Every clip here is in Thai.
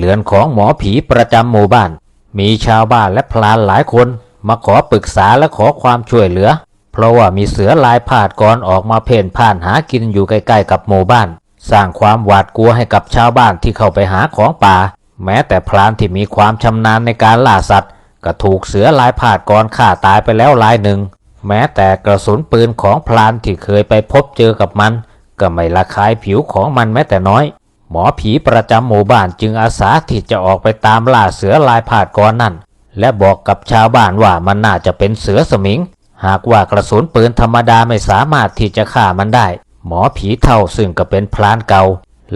เรือนของหมอผีประจำหมู่บ้าน มีชาวบ้านและพลานหลายคนมาขอปรึกษาและขอความช่วยเหลือ เพราะว่ามีเสือลายพาดกรออกมาเพ่นพ่านหากินอยู่ใกล้ๆกับหมู่บ้าน สร้างความหวาดกลัวให้กับชาวบ้านที่เข้าไปหาของป่า แม้แต่พลานที่มีความชำนาญในการล่าสัตว์ ก็ถูกเสือลายพาดกรฆ่าตายไปแล้วรายหนึ่ง แม้แต่กระสุนปืนของพลานที่เคยไปพบเจอกับมัน ก็ไม่ละคายผิวของมันแม้แต่น้อย หมอผีประจำหมู่บ้านจึงอาสาที่จะออกไปตามล่าเสือลายพาดกรนั่น และบอกกับชาวบ้านว่ามันน่าจะเป็นเสือสมิง หากว่ากระสุนปืนธรรมดาไม่สามารถที่จะฆ่ามันได้ หมอผีเท่าซึ่งก็เป็นพลานเก่า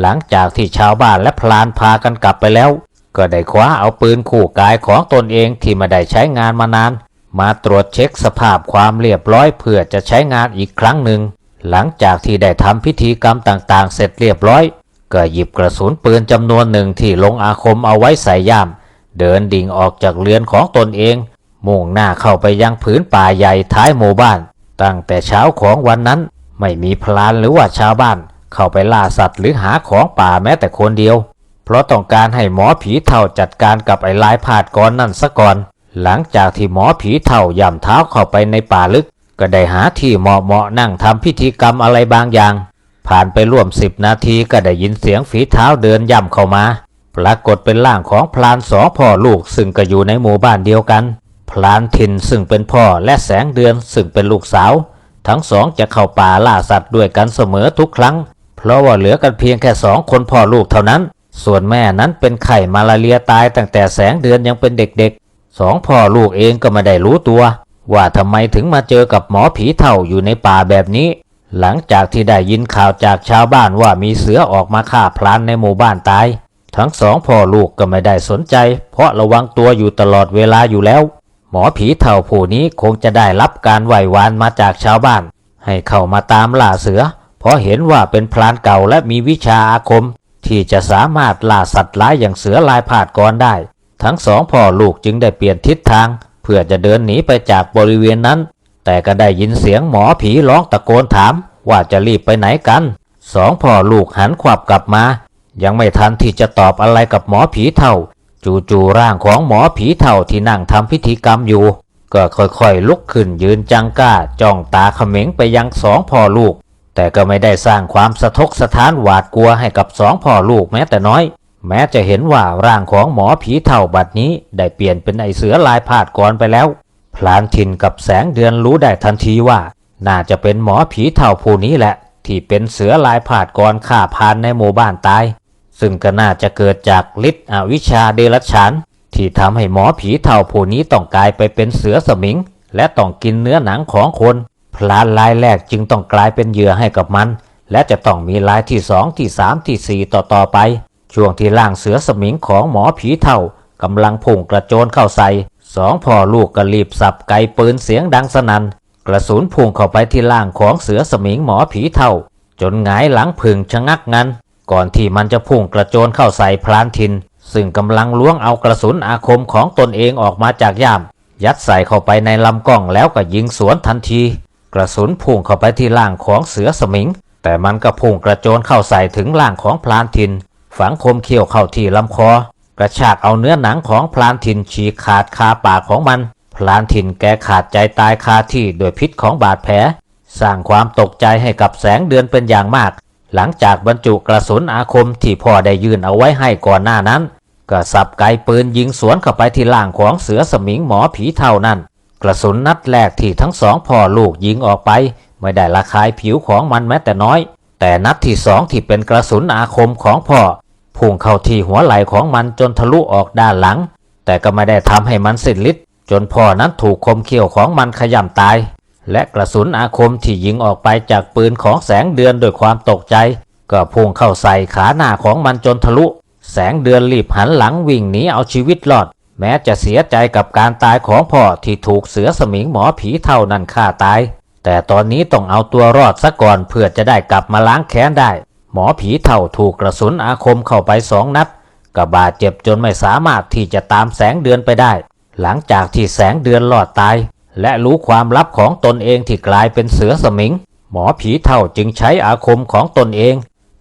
หลังจากที่ชาวบ้านและพลานพากันกลับไปแล้ว ก็ได้คว้าเอาปืนขู่กายของตนเองที่ไม่ได้ใช้งานมานาน มาตรวจเช็คสภาพความเรียบร้อยเพื่อจะใช้งานอีกครั้งหนึ่งหลังจากที่ได้ทำพิธีกรรมต่างๆ เสร็จเรียบร้อย ก็หยิบกระสุนปืนจำนวนหนึ่งที่ลงอาคมเอาไว้ใส่ย่าม เดินดิ่งออกจากเรือนของตนเอง มุ่งหน้าเข้าไปยังผืนป่าใหญ่ท้ายหมู่บ้าน ตั้งแต่เช้าของวันนั้นไม่มีพลานหรือว่าชาวบ้าน เข้าไปล่าสัตว์หรือหาของป่าแม้แต่คนเดียว เพราะต้องการให้หมอผีเท่าจัดการกับไอ้ลายพาดกรนั่นซะก่อน หลังจากที่หมอผีเท่าย่ำเท้าเข้าไปในป่าลึก ก็ได้หาที่เหมาะเหมาะๆนั่งทำพิธีกรรมอะไรบางอย่าง ผ่านไปร่วมสิบนาทีก็ได้ยินเสียงฝีเท้าเดินย่ำเข้ามา ปรากฏเป็นร่างของพลานสองพ่อลูกซึ่งก็อยู่ในหมู่บ้านเดียวกัน พลานทินซึ่งเป็นพ่อและแสงเดือนซึ่งเป็นลูกสาว ทั้งสองจะเข้าป่าล่าสัตว์ด้วยกันเสมอทุกครั้ง เพราะว่าเหลือกันเพียงแค่สองคนพ่อลูกเท่านั้น ส่วนแม่นั้นเป็นไข้มาลาเรียตายตั้งแต่แสงเดือนยังเป็นเด็กๆสองพ่อลูกเองก็ไม่ได้รู้ตัว ว่าทำไมถึงมาเจอกับหมอผีเท่าอยู่ในป่าแบบนี้ หลังจากที่ได้ยินข่าวจากชาวบ้านว่ามีเสือออกมาฆ่าพลานในหมู่บ้านตาย ทั้งสองพ่อลูกก็ไม่ได้สนใจ เพราะระวังตัวอยู่ตลอดเวลาอยู่แล้ว หมอผีเท่าผู้นี้คงจะได้รับการไหว้วานมาจากชาวบ้าน ให้เข้ามาตามล่าเสือ เพราะเห็นว่าเป็นพลานเก่าและมีวิชาอาคม ที่จะสามารถล่าสัตว์ร้ายอย่างเสือลายพาดกรได้ ทั้งสองพ่อลูกจึงได้เปลี่ยนทิศทาง เพื่อจะเดินหนีไปจากบริเวณนั้น แต่ก็ได้ยินเสียงหมอผีร้องตะโกนถาม ว่าจะรีบไปไหนกัน สองพ่อลูกหันขวับกลับมา ยังไม่ทันที่จะตอบอะไรกับหมอผีเท่า จู่ๆร่างของหมอผีเท่าที่นั่งทำพิธีกรรมอยู่ ก็ค่อยๆลุกขึ้นยืนจังก้าจ้องตาเขม็งไปยังสองพ่อลูก แต่ก็ไม่ได้สร้างความสะทกสะท้านหวาดกลัวให้กับสองพ่อลูกแม้แต่น้อย แม้จะเห็นว่าร่างของหมอผีเท่าบัดนี้ได้เปลี่ยนเป็นไอเสือลายพาดกรไปแล้ว พลานทินกับแสงเดือนรู้ได้ทันทีว่า น่าจะเป็นหมอผีเท่าผู้นี้แหละ ที่เป็นเสือลายผาดกรฆ่าพานในหมู่บ้านตาย ซึ่งก็น่าจะเกิดจากฤทธิ์อวิชชาเดรัจฉาน ที่ทำให้หมอผีเท่าผู้นี้ต้องกลายไปเป็นเสือสมิง และต้องกินเนื้อหนังของคน พลานลายแรกจึงต้องกลายเป็นเหยื่อให้กับมัน และจะต้องมีลายที่สองที่สามที่สี่ต่อต่อๆไป ช่วงที่ร่างเสือสมิงของหมอผีเท่ากำลังพุ่งกระโจนเข้าใส่ สองพ่อลูกก็รีบสับไกปืนเสียงดังสนัน่นกระสุนพุ่งเข้าไปที่ล่างของเสือสมิงหมอผีเท่า จนหงายหลังพึงชะงักงันก่อนที่มันจะพุ่งกระโจนเข้าใส่พลานทิน ซึ่งกำลังล้วงเอากระสุนอาคมของตนเองออกมาจากย่าม ยัดใส่เข้าไปในลำกล้องแล้วก็ยิงสวนทันที กระสุนพุ่งเข้าไปที่ล่างของเสือสมิง แต่มันก็พุ่งกระโจนเข้าใส่ถึงล่างของพลานทิน ฝังคมเขี้ยวเข้าที่ลำคอ กระชากเอาเนื้อหนังของพลานทินฉีกขาดคาปากของมัน พลานทินแกขาดใจตายคาที่โดยพิษของบาดแผล สร้างความตกใจให้กับแสงเดือนเป็นอย่างมาก หลังจากบรรจุกระสุนอาคมที่พ่อได้ยื่นเอาไว้ให้ก่อนหน้านั้น ก็สับไกปืนยิงสวนเข้าไปที่ล่างของเสือสมิงหมอผีเท่านั้น กระสุนนัดแรกที่ทั้งสองพ่อลูกยิงออกไป ไม่ได้ละคายผิวของมันแม้แต่น้อย แต่นัดที่สองที่เป็นกระสุนอาคมของพ่อ พุ่งเข้าที่หัวไหล่ของมันจนทะลุออกด้านหลัง แต่ก็ไม่ได้ทำให้มันสิ้นฤทธิ์จนพ่อนั้นถูกคมเขี้ยวของมันขย่ำตาย และกระสุนอาคมที่ยิงออกไปจากปืนของแสงเดือนด้วยความตกใจ ก็พุ่งเข้าใส่ขาหน้าของมันจนทะลุ แสงเดือนรีบหันหลังวิ่งหนีเอาชีวิตรอด แม้จะเสียใจกับการตายของพ่อที่ถูกเสือสมิงหมอผีเท่านั้นฆ่าตาย แต่ตอนนี้ต้องเอาตัวรอดซะก่อนเพื่อจะได้กลับมาล้างแค้นได้ หมอผีเท่าถูกกระสุนอาคมเข้าไปสองนัดก็บาดเจ็บจนไม่สามารถที่จะตามแสงเดือนไปได้ หลังจากที่แสงเดือนรอดตาย และรู้ความลับของตนเองที่กลายเป็นเสือสมิง หมอผีเท่าจึงใช้อาคมของตนเอง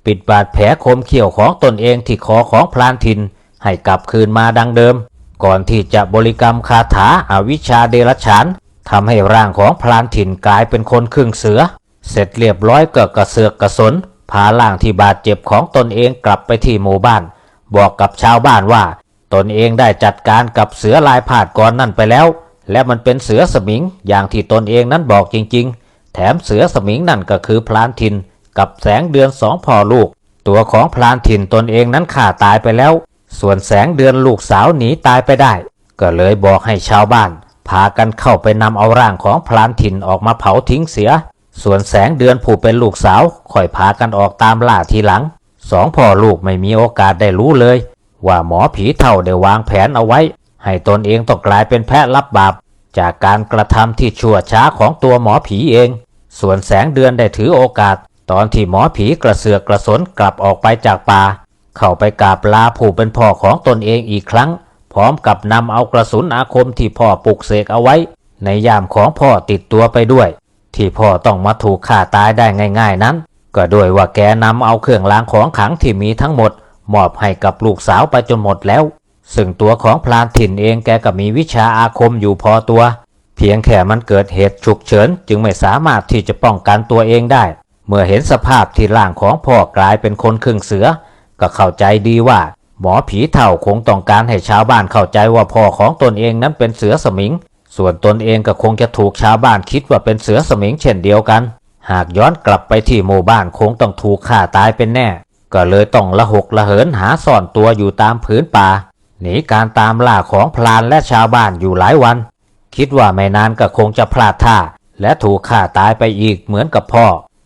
ปิดบาดแผลคมเขี้ยวของตนเองที่คอของพลานทิน ให้กลับคืนมาดังเดิม ก่อนที่จะบริกรรมคาถาอาวิชาเดรัจฉานทำให้ร่างของพรานถิ่นกลายเป็นคนครึ่งเสือ เสร็จเรียบร้อยก็กระเสือกกระสน พาร่างที่บาดเจ็บของตนเองกลับไปที่หมู่บ้าน บอกกับชาวบ้านว่า ตนเองได้จัดการกับเสือลายผาดก่อนนั่นไปแล้ว และมันเป็นเสือสมิงอย่างที่ตนเองนั้นบอกจริง ๆ แถมเสือสมิงนั่นก็คือพลานถิ่นกับแสงเดือนสองพ่อลูก ตัวของพลานถิ่นตนเองนั้นฆ่าตายไปแล้ว ส่วนแสงเดือนลูกสาวหนีตายไปได้ ก็เลยบอกให้ชาวบ้าน พากันเข้าไปนำเอาร่างของพลานถิ่นออกมาเผาทิ้งเสีย ส่วนแสงเดือนผู้เป็นลูกสาวค่อยพากันออกตามล่าทีหลัง สองพ่อลูกไม่มีโอกาสได้รู้เลย ว่าหมอผีเท่าได้วางแผนเอาไว้ ให้ตนเองต้องกลายเป็นแพะรับบาป จากการกระทำที่ชั่วช้าของตัวหมอผีเอง ส่วนแสงเดือนได้ถือโอกาส ตอนที่หมอผีกระเสือกกระสนกลับออกไปจากป่า เข้าไปกราบลาผู้เป็นพ่อของตนเองอีกครั้ง พร้อมกับนำเอากระสุนอาคมที่พ่อปลุกเสกเอาไว้ ในยามของพ่อติดตัวไปด้วย ที่พ่อต้องมาถูกฆ่าตายได้ง่าย ๆนั้น ก็ด้วยว่าแกนำเอาเครื่องรางของขลังที่มีทั้งหมด มอบให้กับลูกสาวไปจนหมดแล้ว ซึ่งตัวของพลานถิ่นเองแกก็มีวิชาอาคมอยู่พอตัว เพียงแค่มันเกิดเหตุฉุกเฉินจึงไม่สามารถที่จะป้องกันตัวเองได้ เมื่อเห็นสภาพที่ร่างของพ่อกลายเป็นคนครึ่งเสือ ก็เข้าใจดีว่า หมอผีเถ่าคงต้องการให้ชาวบ้านเข้าใจว่าพ่อของตนเองนั้นเป็นเสือสมิง ส่วนตนเองก็คงจะถูกชาวบ้านคิดว่าเป็นเสือสมิงเช่นเดียวกัน หากย้อนกลับไปที่หมู่บ้านคงต้องถูกฆ่าตายเป็นแน่ ก็เลยต้องละหกละเหินหาซ่อนตัวอยู่ตามผืนป่า หนีการตามล่าของพลานและชาวบ้านอยู่หลายวัน คิดว่าไม่นานก็คงจะพลาดท่า และถูกฆ่าตายไปอีกเหมือนกับพ่อ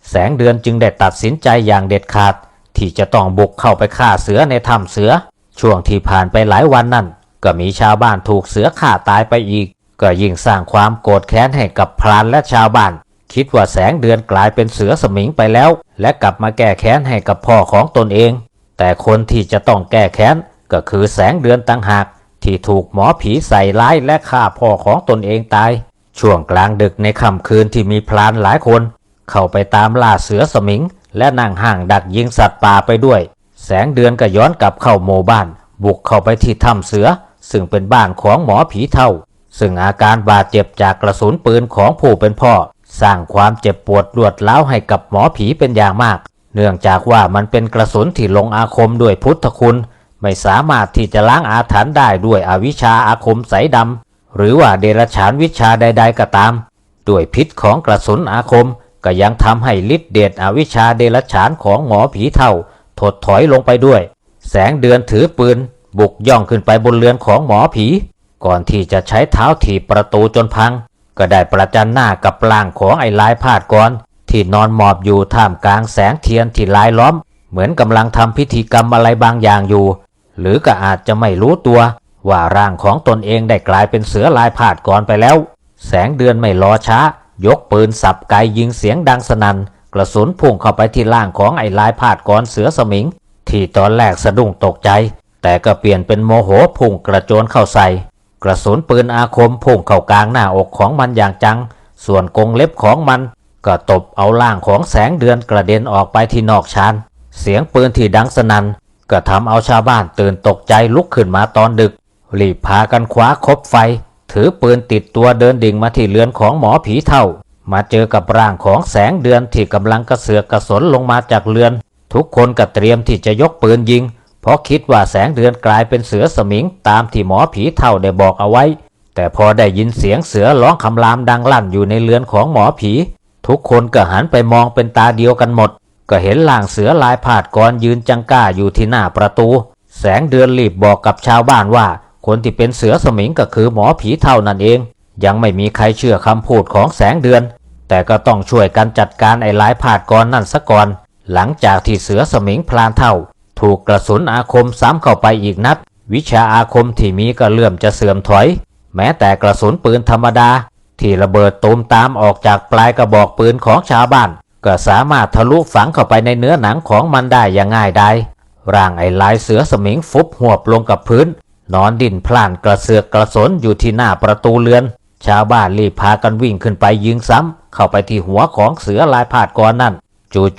แสงเดือนจึงได้ตัดสินใจอย่างเด็ดขาด ที่จะต้องบุกเข้าไปฆ่าเสือในถ้ำเสือ ช่วงที่ผ่านไปหลายวันนั่นก็มีชาวบ้านถูกเสือฆ่าตายไปอีก ก็ยิ่งสร้างความโกรธแค้นให้กับพรานและชาวบ้าน คิดว่าแสงเดือนกลายเป็นเสือสมิงไปแล้ว และกลับมาแก้แค้นให้กับพ่อของตนเอง แต่คนที่จะต้องแก้แค้นก็คือแสงเดือนต่างหาก ที่ถูกหมอผีใส่ร้ายและฆ่าพ่อของตนเองตาย ช่วงกลางดึกในค่ำคืนที่มีพลานหลายคน เข้าไปตามล่าเสือสมิง และนั่งห่างดักยิงสัตว์ป่าไปด้วย แสงเดือนก็ย้อนกลับเข้าหมู่บ้าน บุกเข้าไปที่ถ้ำเสือ ซึ่งเป็นบ้านของหมอผีเท่า ซึ่งอาการบาดเจ็บจากกระสุนปืนของผู้เป็นพ่อ สร้างความเจ็บปวดรวดร้าวให้กับหมอผีเป็นอย่างมาก เนื่องจากว่ามันเป็นกระสุนที่ลงอาคมด้วยพุทธคุณ ไม่สามารถที่จะล้างอาถรรพ์ได้ด้วยอวิชชาอาคมใสดำหรือว่าเดรัจฉานวิชาใด ๆ ก็ตาม ด้วยพิษของกระสุนอาคมก็ยังทำให้ฤทธิเดชอวิชชาเดรัจฉานของหมอผีเท่า ถดถอยลงไปด้วย แสงเดือนถือปืน บุกย่องขึ้นไปบนเรือนของหมอผี ก่อนที่จะใช้เท้าถีบประตูจนพัง ก็ได้ประจันหน้ากับร่างของไอ้ลายพาดกรที่นอนหมอบอยู่ท่ามกลางแสงเทียนที่ลายล้อม เหมือนกำลังทำพิธีกรรมอะไรบางอย่างอยู่ หรือก็อาจจะไม่รู้ตัว ว่าร่างของตนเองได้กลายเป็นเสือลายพาดกรไปแล้ว แสงเดือนไม่รอช้า ยกปืนสับไกยิงเสียงดังสนัน่นกระสุนพุ่งเข้าไปที่ร่างของไอ้ลายพาดกรเสือสมิง ที่ตอนแรกสะดุ้งตกใจ แต่ก็เปลี่ยนเป็นโมโหพุ่งกระโจนเข้าใส่ กระสุนปืนอาคมพุ่งเข้ากลางหน้าอกของมันอย่างจัง ส่วนกรงเล็บของมันก็ตบเอาล่างของแสงเดือนกระเด็นออกไปที่นอกชานเสียงปืนที่ดังสนัน่นก็ทำเอาชาวบ้านตื่นตกใจลุกขึ้นมาตอนดึก รีบพากันคว้าคบไฟ ถือปืนติดตัวเดินดิ่งมาที่เรือนของหมอผีเท่า มาเจอกับร่างของแสงเดือนที่กำลังกระเสือกกระสนลงมาจากเรือน ทุกคนก็เตรียมที่จะยกปืนยิง เพราะคิดว่าแสงเดือนกลายเป็นเสือสมิงตามที่หมอผีเท่าได้บอกเอาไว้ แต่พอได้ยินเสียงเสือร้องคำรามดังลั่นอยู่ในเรือนของหมอผี ทุกคนก็หันไปมองเป็นตาเดียวกันหมด ก็เห็นล่างเสือลายผาดกรยืนจังก้าอยู่ที่หน้าประตู แสงเดือนรีบบอกกับชาวบ้านว่า คนที่เป็นเสือสมิงก็คือหมอผีเท่านั่นเอง ยังไม่มีใครเชื่อคำพูดของแสงเดือน แต่ก็ต้องช่วยกันจัดการไอ้ลายผาดกรนั่นซะก่อนหลังจากที่เสือสมิงพลานเท่า ถูกกระสุนอาคมซ้ำเข้าไปอีกนัด วิชาอาคมที่มีก็เลื่อมจะเสื่อมถอย แม้แต่กระสุนปืนธรรมดา ที่ระเบิดตูมตามออกจากปลายกระบอกปืนของชาวบ้าน ก็สามารถทะลุฝังเข้าไปในเนื้อหนังของมันได้อย่างง่ายดายร่างไอ้ลายเสือสมิงฟุบหัวบลงกับพื้น นอนดิ้นพล่านกระเสือกกระสนอยู่ที่หน้าประตูเรือน ชาวบ้านรีบพากันวิ่งขึ้นไปยิงซ้ำ เข้าไปที่หัวของเสือลายพาดกรนั่น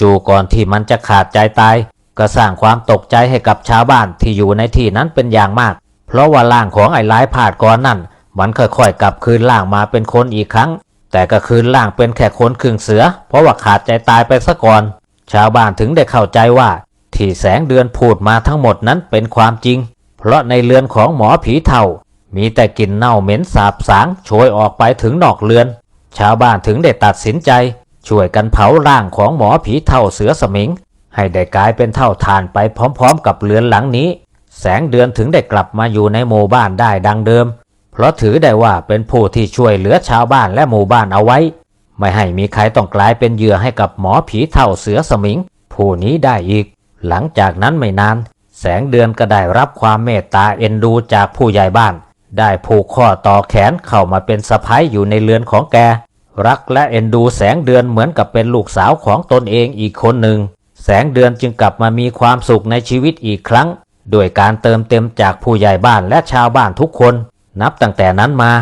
จู่ๆก่อนที่มันจะขาดใจตาย ก็สร้างความตกใจให้กับชาวบ้านที่อยู่ในที่นั้นเป็นอย่างมาก เพราะว่าร่างของไอ้ร้ายผาดกรนั่น มันค่อยๆกลับคืนร่างมาเป็นคนอีกครั้ง แต่ก็คืนร่างเป็นแค่คนครึ่งเสือ เพราะว่าขาดใจตายไปซะก่อน ชาวบ้านถึงได้เข้าใจว่า ที่แสงเดือนพูดมาทั้งหมดนั้นเป็นความจริง เพราะในเรือนของหมอผีเท่ามีแต่กลิ่นเน่าเหม็นสาบสางโชยออกไปถึงนอกเรือน ชาวบ้านถึงได้ตัดสินใจ ช่วยกันเผาร่างของหมอผีเท่าเสือสมิง ให้ได้กลายเป็นเท่าทานไปพร้อมๆ กับเรือนหลังนี้ แสงเดือนถึงได้กลับมาอยู่ในหมู่บ้านได้ดังเดิม เพราะถือได้ว่าเป็นผู้ที่ช่วยเหลือชาวบ้านและหมู่บ้านเอาไว้ ไม่ให้มีใครต้องกลายเป็นเหยื่อให้กับหมอผีเท่าเสือสมิง ผู้นี้ได้อีก หลังจากนั้นไม่นาน แสงเดือนก็ได้รับความเมตตาเอ็นดูจากผู้ใหญ่บ้าน ได้ผูกข้อต่อแขนเข้ามาเป็นสะพ้ายอยู่ในเรือนของแกรักและเอ็นดูแสงเดือนเหมือนกับเป็นลูกสาวของตนเองอีกคนหนึ่ง แสงเดือนจึงกลับมามีความสุขในชีวิตอีกครั้ง โดยการเติมเต็มจากผู้ใหญ่บ้านและชาวบ้านทุกคน นับตั้งแต่นั้นมา